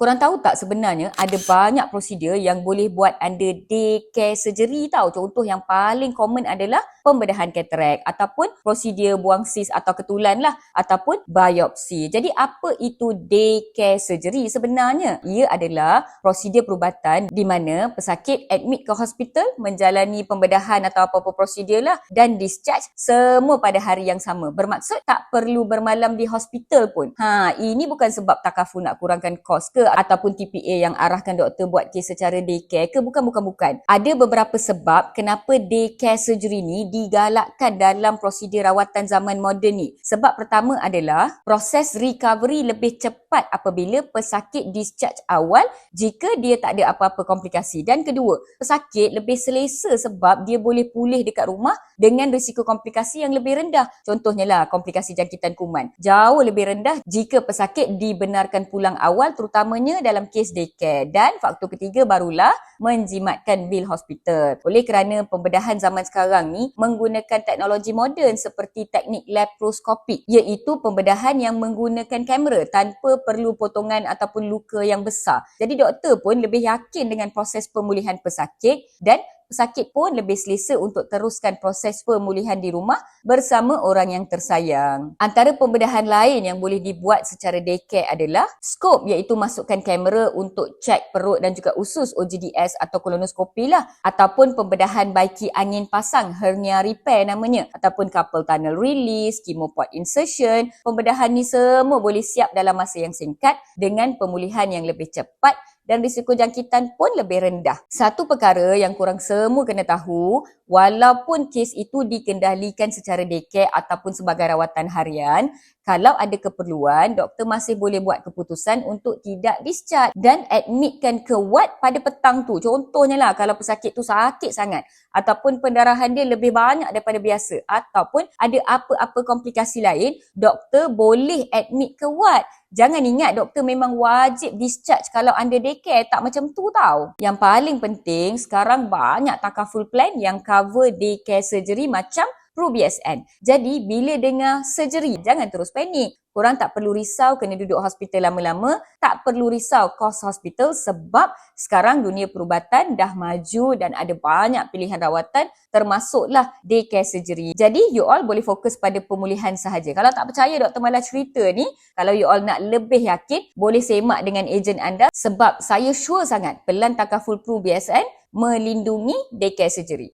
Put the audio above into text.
Korang tahu tak sebenarnya ada banyak prosedur yang boleh buat under daycare surgery tau. Contoh yang paling common adalah pembedahan katarak ataupun prosedur buang sis atau ketulan lah ataupun biopsi. Jadi apa itu daycare surgery sebenarnya? Ia adalah prosedur perubatan di mana pesakit admit ke hospital menjalani pembedahan atau apa-apa prosedur lah dan discharge semua pada hari yang sama. Bermaksud tak perlu bermalam di hospital pun. Ha, ini bukan sebab takaful nak kurangkan kos ke ataupun TPA yang arahkan doktor buat kes secara daycare ke bukan bukan bukan. Ada beberapa sebab kenapa daycare surgery ni digalakkan dalam prosedur rawatan zaman moden ni. Sebab pertama adalah proses recovery lebih cepat apabila pesakit discharge awal jika dia tak ada apa-apa komplikasi. Dan kedua, pesakit lebih selesa sebab dia boleh pulih dekat rumah dengan risiko komplikasi yang lebih rendah. Contohnya lah komplikasi jangkitan kuman. Jauh lebih rendah jika pesakit dibenarkan pulang awal terutamanya dalam kes daycare. Dan faktor ketiga barulah menjimatkan bil hospital. Oleh kerana pembedahan zaman sekarang ni menggunakan teknologi moden seperti teknik laparoskopik iaitu pembedahan yang menggunakan kamera tanpa perlu potongan ataupun luka yang besar. Jadi doktor pun lebih yakin dengan proses pemulihan pesakit dan pesakit pun lebih selesa untuk teruskan proses pemulihan di rumah bersama orang yang tersayang. Antara pembedahan lain yang boleh dibuat secara daycare adalah skop iaitu masukkan kamera untuk cek perut dan juga usus OGDS atau kolonoskopi lah ataupun pembedahan baiki angin pasang hernia repair namanya ataupun couple tunnel release, chemopod insertion. Pembedahan ni semua boleh siap dalam masa yang singkat dengan pemulihan yang lebih cepat dan risiko jangkitan pun lebih rendah. Satu perkara yang kurang semua kena tahu, walaupun kes itu dikendalikan secara daycare ataupun sebagai rawatan harian, kalau ada keperluan, doktor masih boleh buat keputusan untuk tidak discharge dan admitkan ke ward pada petang tu. Contohnya lah kalau pesakit tu sakit sangat ataupun pendarahan dia lebih banyak daripada biasa ataupun ada apa-apa komplikasi lain, doktor boleh admit ke ward. Jangan ingat doktor memang wajib discharge kalau under daycare. Tak macam tu tau. Yang paling penting sekarang banyak takaful plan yang cover daycare surgery macam ProBSN. Jadi bila dengar surgery, jangan terus panik. Korang tak perlu risau kena duduk hospital lama-lama. Tak perlu risau kos hospital sebab sekarang dunia perubatan dah maju dan ada banyak pilihan rawatan termasuklah daycare surgery. Jadi you all boleh fokus pada pemulihan sahaja. Kalau tak percaya Dr. Mala cerita ni, kalau you all nak lebih yakin, boleh semak dengan ejen anda sebab saya sure sangat pelan takaful Pro BSN melindungi daycare surgery.